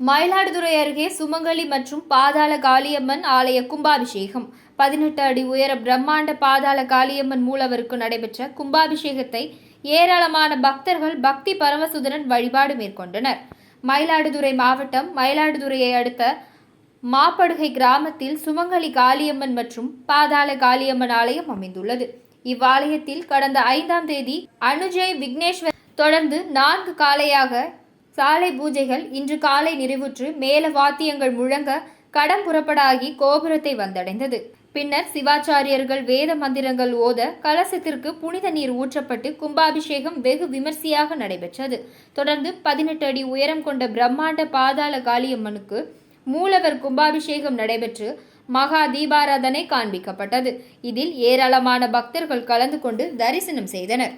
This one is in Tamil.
மயிலாடுதுறை அருகே சுமங்கலி மற்றும் பாதாள காளியம்மன் ஆலய கும்பாபிஷேகம். பதினெட்டு அடி உயர பிரம்மாண்ட பாதாள காளியம்மன் மூலவருக்கு நடைபெற்ற கும்பாபிஷேகத்தை ஏராளமான பக்தர்கள் பக்தி பரமசுதரன் வழிபாடு மேற்கொண்டனர். மயிலாடுதுறை மாவட்டம் மயிலாடுதுறையை அடுத்த மாப்படுகை கிராமத்தில் சுமங்கலி காளியம்மன் மற்றும் பாதாள காளியம்மன் ஆலயம் அமைந்துள்ளது. இவ்வாலயத்தில் கடந்த ஐந்தாம் தேதி அனுஜய் விக்னேஸ்வர் தொடர்ந்து நான்கு காலையாக சாலை பூஜைகள் இன்று காலை நிறைவுற்று மேல வாத்தியங்கள் முழங்க கடம் புறப்படாகி கோபுரத்தை வந்தடைந்தது. பின்னர் சிவாச்சாரியர்கள் வேத மந்திரங்கள் ஓத கலசத்திற்கு புனித நீர் ஊற்றப்பட்டு கும்பாபிஷேகம் வெகு விமர்சையாக நடைபெற்றது. தொடர்ந்து பதினெட்டு அடி உயரம் கொண்ட பிரம்மாண்ட பாதாள காளியம்மனுக்கு மூலவர் கும்பாபிஷேகம் நடைபெற்று மகா தீபாராதனை காண்பிக்கப்பட்டது. இதில் ஏராளமான பக்தர்கள் கலந்து கொண்டு தரிசனம் செய்தனர்.